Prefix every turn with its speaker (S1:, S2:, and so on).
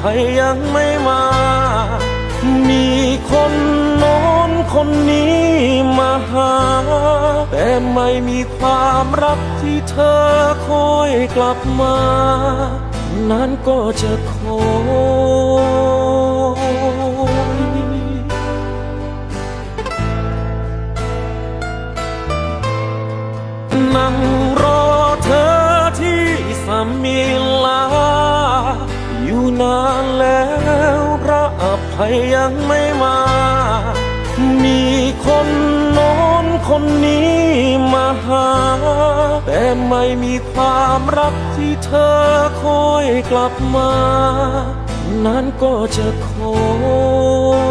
S1: ภัยยังไม่มา มีคนโน้นคนนี้มาหา แต่ไม่มีความรักที่เธอคอยกลับมานั้นก็จะคอย อยู่นานแล้วพระอภัยยังไม่มา มีคนโน้นคนนี้มาหา แต่ไม่มีความรักที่เธอคอยกลับมา นั้นก็จะคอย